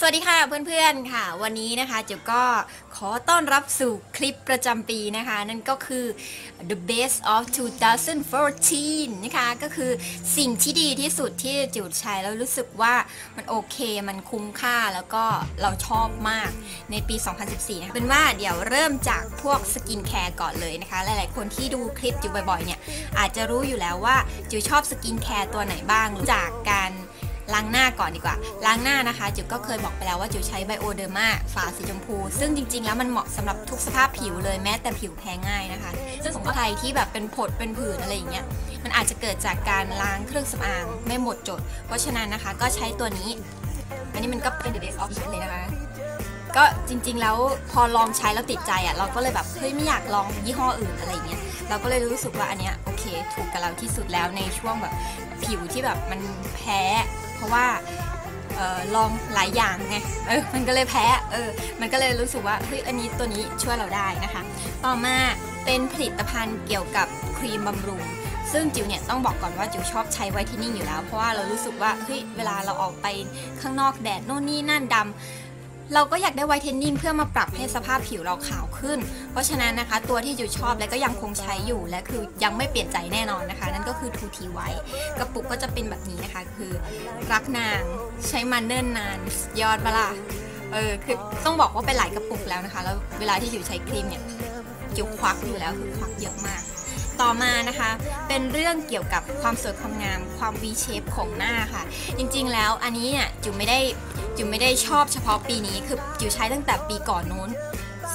สวัสดีค่ะเพื่อนๆค่ะ วันนี้นะคะจิ๋วก็ขอต้อนรับสู่คลิปประจำปีนะคะ นั่นก็คือ the best of 2014 นะคะ ก็คือสิ่งที่ดีที่สุดที่จิ๋วใช้แล้วรู้สึกว่ามันโอเคมันคุ้มค่าแล้วก็เราชอบมากในปี 2014 นะคะเป็นว่าเดี๋ยวเริ่มจากพวกสกินแคร์ก่อนเลยนะคะ หลายๆคนที่ดูคลิปจิ๋วบ่อยๆเนี่ยอาจจะรู้อยู่แล้วว่าจิ๋วชอบสกินแคร์ตัวไหนบ้างจากการ ล้างหน้าก่อนดีกว่า ล้างหน้านะคะจิ๋วก็เคยบอกไปแล้วว่าจิ๋วใช้ไบโอเดอร์มาฝาสีชมพู ซึ่งจริง ๆ แล้วมันเหมาะสำหรับทุกสภาพผิวเลยแม้แต่ผิวแพ้ง่ายนะคะ ซึ่งสำหรับใครที่แบบเป็นผดเป็นผื่นอะไรอย่างเงี้ยมันอาจจะเกิดจากการล้างเครื่องสำอางไม่หมดจด เพราะฉะนั้นนะคะก็ใช้ตัวนี้ อันนี้มันก็เป็น the best option เลยนะคะก็จริงๆแล้วพอลองใช้แล้วติดใจอะเราก็เลยแบบเฮ้ยไม่อยากลองยี่ห้ออื่นอะไรอย่างเงี้ยเราก็เลยรู้สึกว่าอันเนี้ยโอเค ถูกกับเราที่สุดแล้วในช่วงแบบผิวที่แบบมันแพ้ เพราะว่าออลองหลายอย่างไงเออมันก็เลยแพ้เออมันก็เลยรู้สึกว่าเฮ้ยอันนี้ตัวนี้ช่วยเราได้นะคะ ต่อมาเป็นผลิตภัณฑ์เกี่ยวกับครีมบำรุง ซึ่งจิ๋วเนี่ยต้องบอกก่อนว่าจิ๋วชอบใช้ไวท์เทนนิ่งอยู่แล้ว เพราะว่าเรารู้สึกว่าเฮ้ยเวลาเราออกไปข้างนอกแดดโน่นนี่นั่นดำ เราก็อยากได้ไวท์เทนนิ่งเพื่อมาปรับให้สภาพผิวเราขาวขึ้น เพราะฉะนั้นนะคะ ตัวที่จิวชอบและก็ยังคงใช้อยู่และคือยังไม่เปลี่ยนใจแน่นอนนะคะ นั่นก็คือ 2T White กระปุกก็จะเป็นแบบนี้นะคะ คือรักนางใช้มันเนิ่นนานยอดบลาเออคือต้องบอกว่าเป็นหลายกระปุกแล้วนะคะ แล้วเวลาที่จิวใช้ครีมเนี่ยจิวควักอยู่แล้วคือควักเยอะมาก ต่อมานะคะ เป็นเรื่องเกี่ยวกับความสวยความงามความ V shape ของหน้าค่ะ จริงๆแล้วอันนี้เนี่ยจิวไม่ได้จิวไม่ได้ชอบเฉพาะปีนี้คือจิวใช้ตั้งแต่ปีก่อนนู้น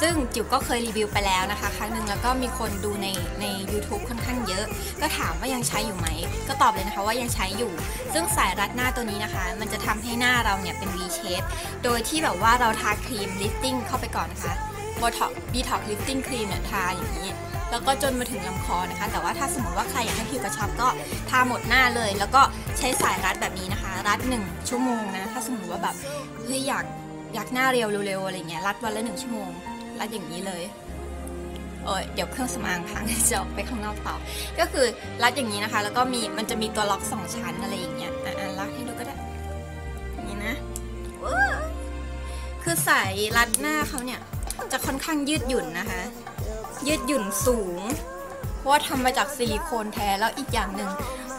ซึ่งจิวก็เคยรีวิวไปแล้วนะคะ ครั้งหนึ่งแล้วก็มีคนดูในใน YouTube ค่อนข้างเยอะ ก็ถามว่ายังใช้อยู่ไหม ก็ตอบเลยนะคะว่ายังใช้อยู่ ซึ่งสายรัดหน้าตัวนี้นะคะ มันจะทำให้หน้าเราเนี่ยเป็น V shape โดยที่แบบว่าเราทาครีมลิฟติ้งเข้าไปก่อนนะคะ Botox Detox Lifting Cream เนี่ยทาอย่างนี้ แล้วก็จนมาถึงลำคอนะคะ แต่ว่าถ้าสมมติว่าใครอยากให้ผิวกระชับก็ทาหมดหน้าเลย แล้วก็ใช้สายรัดแบบนี้นะคะ รัด 1 ชั่วโมงนะ ถ้าสมมติว่าแบบเฮ้ยอยากอยากหน้าเรียวเร็วๆอะไรเงี้ย รัดวันละหนึ่งชั่วโมง รัดอย่างนี้เลยเออเดี๋ยวเครื่องสำอางพังจะออกไปข้างนอกเปล่าก็คือรัดอย่างนี้นะคะ แล้วก็มีมันจะมีตัวล็อกสองชั้นอะไรอย่างเงี้ย อะอะรัดให้ดูก็ได้นี้นะ คือสายรัดหน้าเขาเนี่ยจะค่อนข้างยืดหยุ่นนะคะ ยืดหยุ่นสูง เพราะว่าทำมาจากซิลิโคนแท้แล้วอีกอย่างหนึ่ง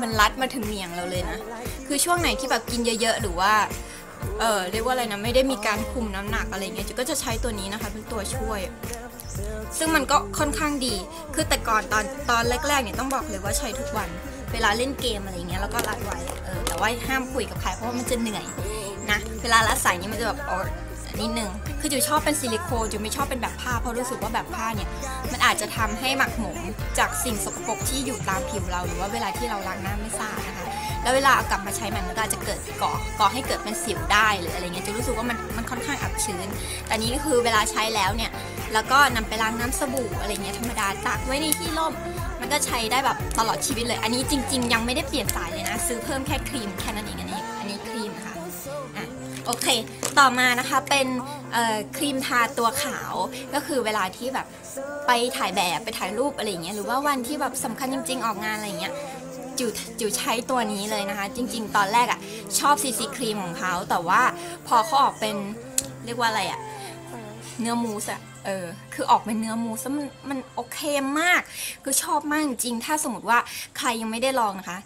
มันรัดมาถึงเหนียงเราเลยนะ คือช่วงไหนที่แบบกินเยอะๆ หรือว่า เออเรียกว่าอะไรนะ ไม่ได้มีการคุมน้ำหนักอะไรเงี้ยจุก็จะใช้ตัวนี้นะคะเป็นตัวช่วย ซึ่งมันก็ค่อนข้างดี คือแต่ก่อนตอนตอนแรกๆเนี่ยต้องบอกเลยว่าใช้ทุกวัน เวลาเล่นเกมอะไรเงี้ยแล้วก็รัดไว้ เออแต่ว่าห้ามคุยกับใครเพราะว่ามันจะเหนื่อยนะ เวลารัดสายนี่มันจะแบบอ๋อ นิดนึง คือจิวชอบเป็นซิลิโคนจิวไม่ชอบเป็นแบบผ้าเพราะรู้สึกว่าแบบผ้าเนี่ย มันอาจจะทำให้หมักหมมจากสิ่งสกปรกที่อยู่ตามผิวเรา หรือว่าเวลาที่เราล้างหน้าไม่สะอาดนะคะ แล้วเวลาเอากลับมาใช้มันมันก็อาจจะเกิดก่อก่อให้เกิดเป็นสิวได้หรืออะไรเงี้ยจะรู้สึกว่ามันมันค่อนข้างอับชื้น แต่นี้ก็คือเวลาใช้แล้วเนี่ย แล้วก็นำไปล้างน้ำสบู่อะไรเงี้ยธรรมดาตากไว้ในที่ร่ม มันก็ใช้ได้แบบตลอดชีวิตเลย อันนี้จริง ๆ ยังไม่ได้เปลี่ยนสายเลยนะ ซื้อเพิ่มแค่ครีมแค่นั้นเอง โอเค ต่อมานะคะเป็นครีมทาตัวขาวก็คือเวลาที่แบบไปถ่ายแบบไปถ่ายรูปอะไรอย่างเงี้ยหรือว่าวันที่แบบสำคัญจริง ๆ ออกงานอะไรอย่างเงี้ยจิวจิวใช้ตัวนี้เลยนะคะ จริง ๆ ตอนแรกอะ่ะชอบซีซีครีมของเขาแต่ว่าพอเขาออกเป็นเรียกว่าอะไรอะ่ะเนื้อมูสอะเออคือออกเป็นเนื้อมูสมันมันโอเคมาก คือชอบมากจริงๆถ้าสมมติว่าใครยังไม่ได้ลองนะคะ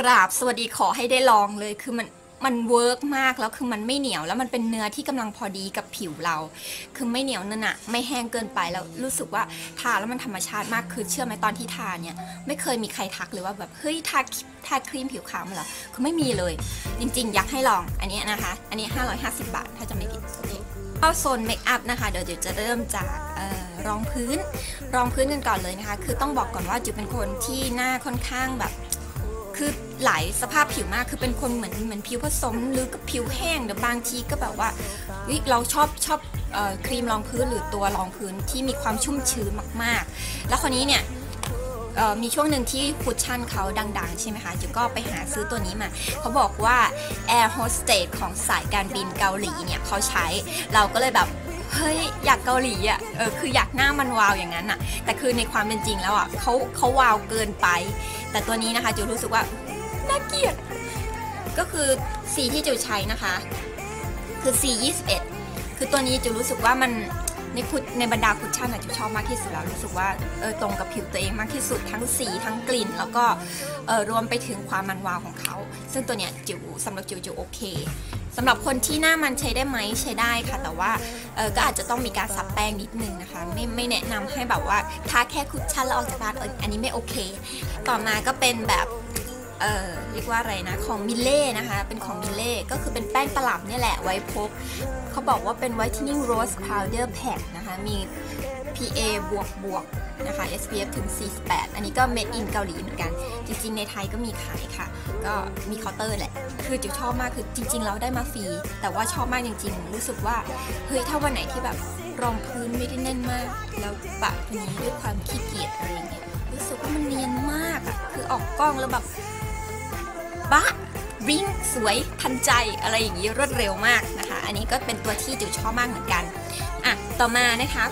กราบสวัสดีขอให้ได้ลองเลยคือมัน มันเวิร์กมากแล้วคือมันไม่เหนียวแล้วมันเป็นเนื้อที่กำลังพอดีกับผิวเรา คือไม่เหนียวนั่นอะไม่แห้งเกินไปแล้วรู้สึกว่าทาแล้วมันธรรมชาติมากคือเชื่อไหมตอนที่ทาเนี่ยไม่เคยมีใครทักเลยว่าแบบเฮ้ยทาทาครีมผิวขาวมาเหรอคือไม่มีเลย จริง ๆ อยากให้ลองอันนี้นะคะ อันนี้ 550 บาทถ้าจะไม่ผิดเข้าโซนเมคอัพนะคะเดี๋ยวจะเริ่มจากออรองพื้น รองพื้นกันก่อนเลยนะคะ คือต้องบอกก่อนว่าจิวเป็นคนที่หน้าค่อนข้างแบบ คือหลายสภาพผิวมากคือเป็นคนเหมือนเหมือนผิวผสมหรือกับผิวแห้งเดี๋ยวบางทีก็แบบว่าเราชอบชอบออครีมรองพื้นหรือตัวรองพื้นที่มีความชุ่มชื้นมากๆ แล้วคนนี้เนี่ยมีช่วงหนึ่งที่คุชชั่นเขาดังๆ ใช่ไหมคะจิวก็ไปหาซื้อตัวนี้มา เขาบอกว่า Air Hostess ของสายการบินเกาหลีเนี่ยเขาใช้ เราก็เลยแบบ เฮ้ยอยากเกาหลีอะเออคืออยากหน้ามันวาวอย่างนั้นอะ แต่คือในความเป็นจริงแล้วอะเขาเขาวาวเกินไป แต่ตัวนี้นะคะจิวรู้สึกว่าน่าเกลียดก็คือสีที่จิวใช้นะคะ คือ C21 คือตัวนี้จะรู้สึกว่ามันในคุดในบรรดาคุชชั่นอะจะชอบมากที่สุดแล้วรู้สึกว่าเออตรงกับผิวตัวเองมากที่สุดทั้งสีทั้งกลิ่น แล้วก็เออรวมไปถึงความมันวาวของเขา ซึ่งตัวเนี้ยจิวสำหรับจิวจิวโอเค สำหรับคนที่หน้ามันใช้ได้ไหมใช้ได้ค่ะ แต่ว่าก็อาจจะต้องมีการซับแป้งนิดนึงนะคะ ไม่ไม่แนะนำให้แบบว่าทาแค่คุชชั่นแล้วออกจากบ้านอันนี้ไม่โอเค ต่อมาก็เป็นแบบ เอ่อเรียกว่าอะไรนะของมิเล่นะคะ เป็นของมิเล่ก็คือเป็นแป้งประหลับนี่แหละไว้พก เขาบอกว่าเป็น whitening rose powder pack นะคะ มี PA บวกบวกนะคะ SPF ถึง 48 อันนี้ก็ made in เกาหลีเหมือนกัน จริงๆ ในไทยก็มีขายค่ะ ก็มีเคาน์เตอร์แหละ คือจิ๋วชอบมากคือจริง ๆ เราได้มาฟรี แต่ว่าชอบมากจริง ๆ รู้สึกว่า เฮ้ย ถ้าวันไหนที่แบบรองพื้นไม่ได้แน่นมาก แล้วปะตัวนี้ด้วยความขี้เกียจอะไรเงี้ย รู้สึกว่ามันเนียนมากอะคือออกกล้องแล้วแบบ บะริงสวยทันใจอะไรอย่างนี้รวดเร็วมากนะคะ อันนี้ก็เป็นตัวที่จิ๋วชอบมากเหมือนกันอะต่อมานะคะ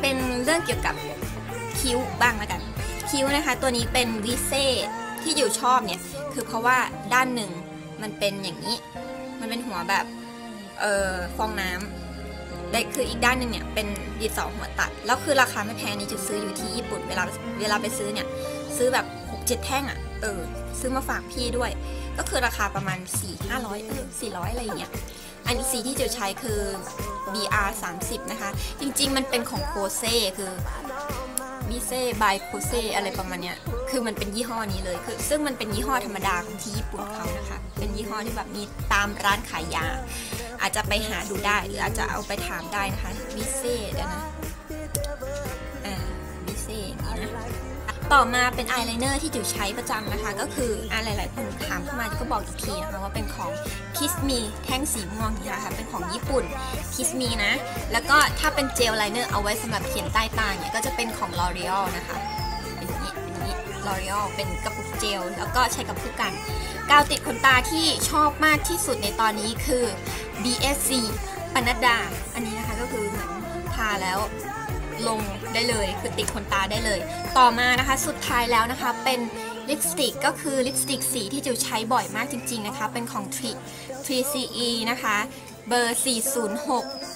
เป็นเรื่องเกี่ยวกับคิ้วบ้างแล้วกัน คิ้วนะคะ ตัวนี้เป็นวิเซ่ที่จิ๋วชอบเนี่ยคือเพราะว่าด้านหนึ่งมันเป็นอย่างนี้ มันเป็นหัวแบบเอ่อฟองน้ำแต่คืออีกด้านหนึ่งเนี่ยเป็นดินสอหัวตัด แล้วคือราคาไม่แพงนี่จะซื้ออยู่ที่ญี่ปุ่นเวลาเวลาไปซื้อเนี่ยซื้อแบบ6 7แท่งอะ่ะ เออซื้อมาฝากพี่ด้วย ก็คือราคาประมาณ 4 500เออ400 อะไรอย่างเงี้ยอันสีที่จะใช้คือ BR 30นะคะ จริงๆ มันเป็นของโคเซ่คือบิเซ่บายโคเซ่อะไรประมาณเนี้ย คือมันเป็นยี่ห้อนี้เลย คือ ซึ่งมันเป็นยี่ห้อธรรมดาของที่ญี่ปุ่นเขานะคะ เป็นยี่ห้อที่แบบมีตามร้านขายยา อาจจะไปหาดูได้ หรืออาจจะเอาไปถามได้นะคะบิเซ่เดี๋ยวนะ ต่อมาเป็นอายไลเนอร์ที่จิ๋วใช้ประจำนะคะ ก็คืออ่าหลาย ๆ คนถามเข้ามาจิ๋วก็บอกอีกทีนะคะว่าเป็นของ Kiss Me แท่งสีม่วงนี่นะคะเป็นของญี่ปุ่น Kiss Me นะ แล้วก็ถ้าเป็นเจลไลเนอร์เอาไว้สำหรับเขียนใต้ตาเนี่ยก็จะเป็นของ L'Oreal นะคะเป็นนี้เป็นนี้ L'Oreal เป็นกระปุกเจล แล้วก็ใช้กับผู้กันกาวติดขนตาที่ชอบมากที่สุดในตอนนี้คือ BSC ปนัดดา อันนี้นะคะก็คือเหมือนทาแล้ว ลงได้เลย คือติดขนตาได้เลย ต่อมานะคะสุดท้ายแล้วนะคะเป็นลิปสติกก็คือลิปสติกสีที่จิวใช้บ่อยมากจริง ๆนะคะ เป็นของ3 3CE นะคะ เบอร์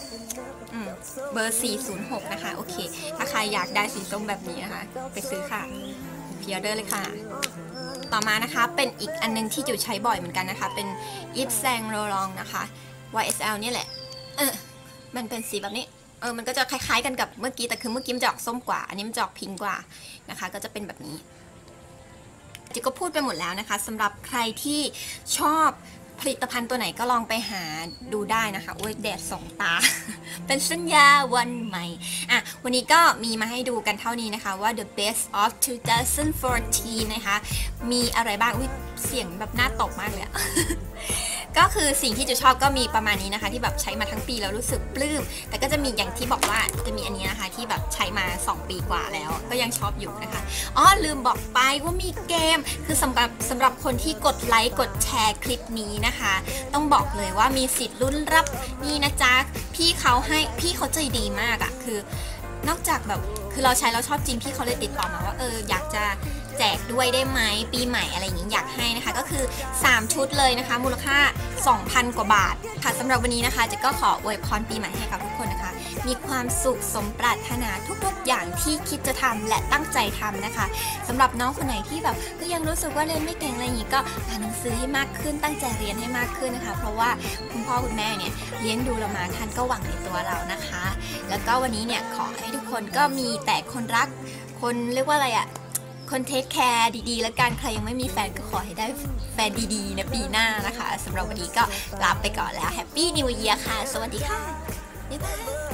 406 เบอร์ 406 นะคะ โอเค ถ้าใครอยากได้สีส้มแบบนี้นะคะ ไปซื้อค่ะเพียเดอร์เลยค่ะ ต่อมานะคะเป็นอีกอันนึงที่จิวใช้บ่อยเหมือนกันนะคะ เป็นยิปแซงโรลองนะคะ YSL นี่แหละ เออ มันเป็นสีแบบนี้ เออมันก็จะคล้ายๆกันกับเมื่อกี้แต่คือเมื่อกี้มันจะออกส้มกว่า อันนี้มันจะออกพิงกว่านะคะ ก็จะเป็นแบบนี้จิก็พูดไปหมดแล้วนะคะสำหรับใครที่ชอบผลิตภัณฑ์ตัวไหนก็ลองไปหาดูได้นะคะโอ้ยแดดสองตา เป็นสัญญาวันใหม่อะวันนี้ก็มีมาให้ดูกันเท่านี้นะคะว่า the best of 2014 นะคะ มีอะไรบ้างอุ้ยเสียงแบบหน่าตกมากเลยอะ ก็คือสิ่งที่จะชอบก็มีประมาณนี้นะคะ ที่แบบใช้มาทั้งปีแล้วรู้สึกปลื้ม แต่ก็จะมีอย่างที่บอกว่าจะมีอันนี้นะคะ ที่แบบใช้มา 2 ปีกว่าแล้ว ก็ยังชอบอยู่นะคะอ๋อลืมบอกไปว่ามีเกม คือสำหรับสำหรับคนที่กดไลค์กดแชร์คลิปนี้นะคะ ต้องบอกเลยว่ามีสิทธิ์ลุ้นรับนี่นะจ๊ะพี่เขาให้พี่เขาใจดีมากอะคือนอกจากแบบคือเราใช้แล้วชอบจริงพี่เขาเลยติดต่อมาว่าเอออยากจะ แจกด้วยได้ไหมปีใหม่อะไรอย่างนี้อยากให้นะคะ ก็คือ 3 ชุดเลยนะคะ มูลค่า 2,000 กว่าบาท ค่ะสำหรับวันนี้นะคะเจะก็ขออวยพรปีใหม่ให้กับทุกคนนะคะ มีความสุขสมปรารถนาทุกๆอย่างที่คิดจะทำและตั้งใจทำนะคะสำหรับน้องคนไหนที่แบบก็ยังรู้สึกว่าเรียนไม่เก่งอะไรอย่างนี้ก็อ่านหนังสือให้มากขึ้นตั้งใจเรียนให้มากขึ้นนะคะ เพราะว่าคุณพ่อคุณแม่เนี่ยเลี้ยงดูเรามาท่านก็หวังในตัวเรานะคะ แล้วก็วันนี้เนี่ยขอให้ทุกคนก็มีแต่คนรักคนเรียกว่าอะไรอะ คนเทคแคร์ดีๆ แล้วกัน ใครยังไม่มีแฟนก็ขอให้ได้แฟนดีๆนะปีหน้านะคะสำหรับวันนี้ก็ลาไปก่อนแล้วแฮปปี้นิวเยียร์ค่ะ สวัสดีค่ะบ๊ายบาย